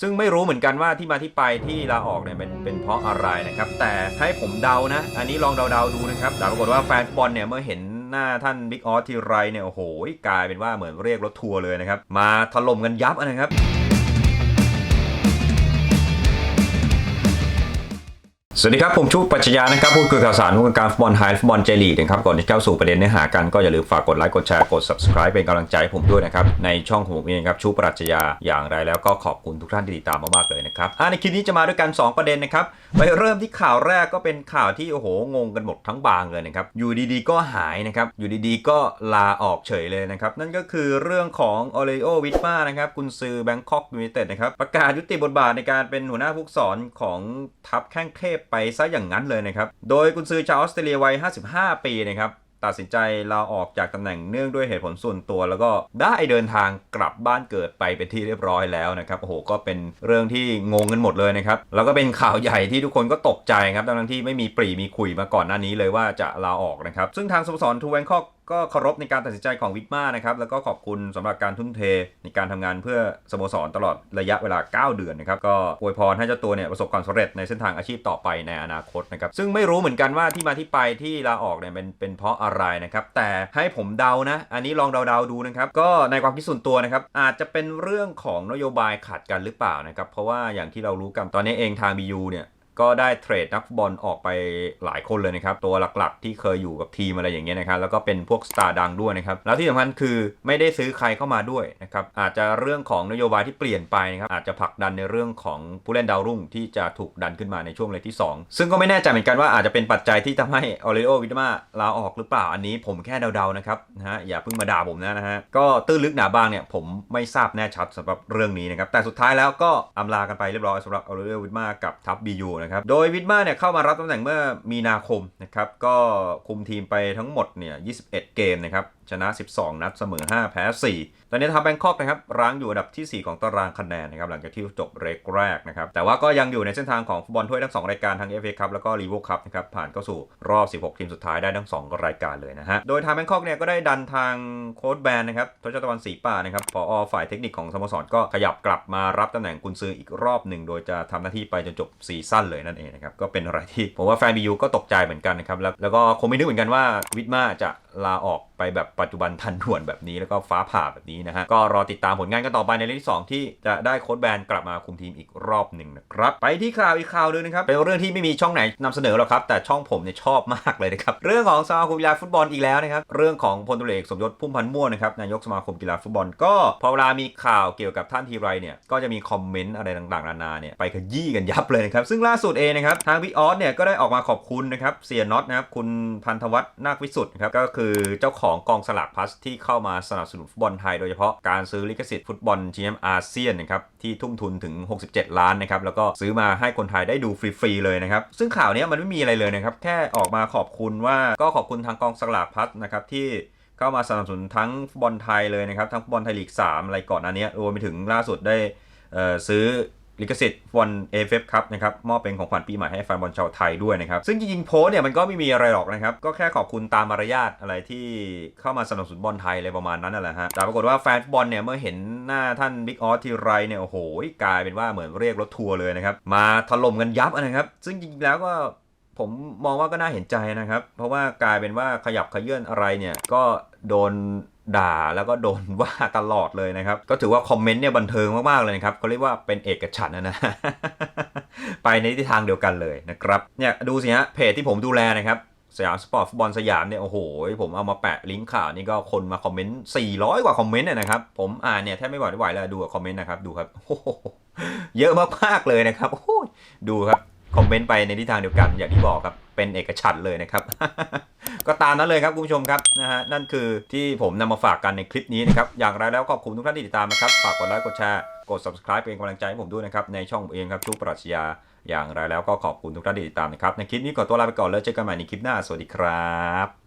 ซึ่งไม่รู้เหมือนกันว่าที่มาที่ไปที่ลาออกเนี่ยเป็นเป็นเพราะอะไรนะครับ แต่ให้ผมเดานะ อันนี้ลองเดาๆดูนะครับ แต่ปรากฏว่าแฟนบอลเนี่ยเมื่อเห็นหน้าท่านบิ๊กออสทีไรเนี่ยโอ้โหกลายเป็นว่าเหมือนเรียกรถทัวร์เลยนะครับ มาถล่มกันยับนะครับ สวัสดีครับ ผมชูปัจจยานะครับ พูดคุยข่าวสารวงการฟุตบอลไฮฟุตบอลเจลีกนะครับ ก่อนที่เข้าสู่ประเด็นเนื้อหากันก็อย่าลืมฝากกดไลค์กดแชร์กด subscribe เป็นกำลังใจให้ผมด้วยนะครับ ในช่องของผมเองครับชูปรัชญาอย่างไรแล้วก็ขอบคุณทุกท่านที่ติดตามมากๆเลยนะครับอ่าในคลิปนี้จะมาด้วยกัน 2 ประเด็นนะครับไปเริ่มที่ข่าวแรกก็เป็นข่าวที่โอ้โหงงกันหมดทั้งบางเลยนะครับอยู่ดีๆก็หายนะครับอยู่ดีๆก็ลาออกเฉยเลยนะครับนั่นก็คือเรื่องของออเลโอวิทมานะครับกุนซือแบงคอกยูไนเต็ดนะครับประกาศยุติบทบาทในการเป็นหัวหน้าผู้สอนของทัพแข้งเทพไปซะอย่างนั้นเลยนะครับ โดยกุนซือชาวออสเตรเลียวัย 55 ปีนะครับตัดสินใจลาออกจากตำแหน่งเนื่องด้วยเหตุผลส่วนตัว แล้วก็ได้เดินทางกลับบ้านเกิดไปเป็นที่เรียบร้อยแล้วนะครับโอ้โหก็เป็นเรื่องที่งงกันหมดเลยนะครับแล้วก็เป็นข่าวใหญ่ที่ทุกคนก็ตกใจครับทั้งที่ไม่มีปรีมีคุยมาก่อนหน้านี้เลยว่าจะลาออกนะครับซึ่งทางสโมสรทูแวนคอก ก็เคารพในการตัดสินใจของวิทมานะครับ แล้วก็ขอบคุณสำหรับการทุ่มเทในการทำงานเพื่อสโมสรตลอดระยะเวลา 9 เดือนนะครับ ก็อวยพรให้เจ้าตัวเนี่ยประสบความสำเร็จในเส้นทางอาชีพต่อไปในอนาคตนะครับ ซึ่งไม่รู้เหมือนกันว่าที่มาที่ไปที่ลาออกเนี่ยเป็นเป็นเพราะอะไรนะครับ แต่ให้ผมเดานะ อันนี้ลองเดาๆดูนะครับ ก็ในความคิดส่วนตัวนะครับ อาจจะเป็นเรื่องของนโยบายขัดกันหรือเปล่านะครับ เพราะว่าอย่างที่เรารู้กันตอนนี้เองทาง BU เนี่ย ก็ได้เทรดนักฟุตบอลออกไปหลายคนเลยนะครับ ตัวหลักๆ ที่เคยอยู่กับทีมอะไรอย่างเงี้ยนะครับ แล้วก็เป็นพวกสตาร์ดังด้วยนะครับ แล้วที่สำคัญคือไม่ได้ซื้อใครเข้ามาด้วยนะครับ อาจจะเรื่องของนโยบายที่เปลี่ยนไปนะครับ อาจจะผลักดันในเรื่องของผู้เล่นดาวรุ่งที่จะถูกดันขึ้นมาในช่วงเลทที่ 2 ซึ่งก็ไม่แน่ใจเหมือนกันว่าอาจจะเป็นปัจจัยที่ทำให้ออริโอวิทมาลาออกหรือเปล่า อันนี้ผมแค่เดาๆนะครับนะฮะ อย่าเพิ่งมาด่าผมนะนะฮะ ก็ตื้นลึกหนาบางเนี่ยผมไม่ทราบแน่ชัดสำหรับเรื่องนี้นะครับ แต่สุดท้ายแล้วก็อำลากันไปเรียบร้อยสำหรับออริโอวิทมากับทัพบียูนะครับ โดยวิดมาเนี่ยเข้ามารับตำแหน่งเมื่อมีนาคมนะครับ ก็คุมทีมไปทั้งหมดเนี่ย 21 เกมนะครับชนะ 12 นัดเสมอ 5 แพ้ 4 ตอนนี้ทำแบงคอกนะครับรั้งอยู่อันดับที่ 4 ของตารางคะแนนนะครับหลังจากที่จบเรกแรกนะครับแต่ว่าก็ยังอยู่ในเส้นทางของฟุตบอลถ้วยทั้ง 2 รายการทั้ง FA คัพแล้วก็รีโวคัพนะครับผ่านเข้าสู่รอบ 16 ทีมสุดท้ายได้ทั้ง 2 รายการเลยนะฮะโดยทางแบงคอกเนี่ยก็ได้ดันทางโค้ชแบนนะครับทศตวรรณศรีป่านะครับผอฝ่ายเทคนิคของสโมสรก็ขยับกลับมารับตำแหน่งกุนซืออีกรอบหนึ่งโดยจะทำหน้าที่ไปจนจบซีซั่นเลยนั่นเองนะครับก็เป็นอะไรที่ผมว่าแฟนบียูก็ตกใจเหมือนกันนะครับแล้วแล้วก็คงไม่นึกเหมือนกันว่าวิทมาจะลาออกไปแบบปัจจุบันทันด่วนแบบนี้แล้วก็ฟ้าผ่าแบบนี้นะฮะก็รอติดตามผลงานกันต่อไปในเลขที่2ที่จะได้โค้ชแบนกลับมาคุมทีมอีกรอบหนึ่งนะครับไปที่ข่าวอีกข่าวหนึงนะครับเป็นเรื่องที่ไม่มีช่องไหนนำเสนอหรอกครับ แต่ช่องผมเนี่ยชอบมากเลยนะครับเรื่องของสมาคมกีฬาฟุตบอลอีกแล้วนะครับเรื่องของพลตุเอกสมยศพุ่มพันธ์ม่วงนะครับนายกสมาคมกีฬาฟุตบอลก็พอเวลามีข่าวเกี่ยวกับท่านทีไรเนี่ยก็จะมีคอมเมนต์อะไรต่างๆนานาเนี่ยไปขยี้กันยับเลยนะครับซึ่งล่าสุดเองนะครับทางพี่ออสเนี่ยก็ได้ออกมาขอบคุณนะครับเสียน็อตนะครับคุณพันธวัฒน์นาควิสุทธ์นะครับก็คือเจ้าของกองสลากพลัสที่เข้ามาสนับสนุนฟุตบอลไทย โดยเฉพาะการซื้อลิขสิทธิ์ฟุตบอลชิงแชมป์อาเซียนนะครับที่ทุ่มทุนถึง 67 ล้านนะครับแล้วก็ซื้อมาให้คนไทยได้ดูฟรีๆเลยนะครับซึ่งข่าวนี้มันไม่มีอะไรเลยนะครับแค่ออกมาขอบคุณว่าก็ขอบคุณทางกองสลากพลัสนะครับที่เข้ามาสนับสนุนทั้งฟุตบอลไทยเลยนะครับทั้งฟุตบอลไทยลีก 3 อะไรก่อนหน้านี้รวมไปถึงล่าสุดได้ซื้อ ลิขสิทธิ์ฟุตบอลเอฟเอฟครับนะครับมอบเป็นของขวัญปีใหม่ให้แฟนบอลชาวไทยด้วยนะครับ ซึ่งจริงๆโพสเนี่ยมันก็ไม่มีอะไรหรอกนะครับ ก็แค่ขอบคุณตามมารยาทอะไรที่เข้ามาสนับสนุนบอลไทยอะไรประมาณนั้นนั่นแหละฮะแต่ปรากฏว่าแฟนบอลเนี่ยเมื่อเห็นหน้าท่านบิ๊กออสทีไรเนี่ยโอ้โหกลายเป็นว่าเหมือนเรียกรถทัวร์เลยนะครับมาถล่มกันยับนะครับ ซึ่งจริงๆแล้วก็ผมมองว่าก็น่าเห็นใจนะครับ เพราะว่ากลายเป็นว่าขยับขยื่นอะไรเนี่ยก็โดน ด่าแล้วก็โดนว่าตลอดเลยนะครับ ก็ถือว่าคอมเมนต์เนี่ยบันเทิงมากๆเลยนะครับเขาเรียกว่าเป็นเอกฉันนะนะ ไปในทิศทางเดียวกันเลยนะครับ เนี่ยดูสิฮะเพจที่ผมดูแลนะครับสยามสปอร์ตฟุตบอลสยามเนี่ยโอ้โหผมเอามาแปะลิงก์ข่าวนี่ก็คนมาคอมเมนต์ 400 กว่าคอมเมนต์นะครับ ผมอ่านเนี่ยแทบไม่ไหวไม่ไหวแล้วดูคอมเมนต์นะครับดูครับโอ้โหเยอะมากๆเลยนะครับโอ้ดูครับคอมเมนต์ไปในทิศทางเดียวกันอย่างที่บอกครับเป็นเอกฉันเลยนะครับ ก็ตามนั้นเลยครับคุณผู้ชมครับนะฮะนั่นคือที่ผมนำมาฝากกันในคลิปนี้นะครับอย่างไรแล้วขอบคุณทุกท่านที่ติดตามนะครับฝากกดไลค์กดแชร์กด subscribe เป็นกำลังใจให้ผมด้วยนะครับในช่องเองครับชูปรัชญาอย่างไรแล้วก็ขอบคุณทุกท่านที่ติดตามนะครับในคลิปนี้ขอตัวลาไปก่อนแล้วเจอกันใหม่ในคลิปหน้าสวัสดีครับ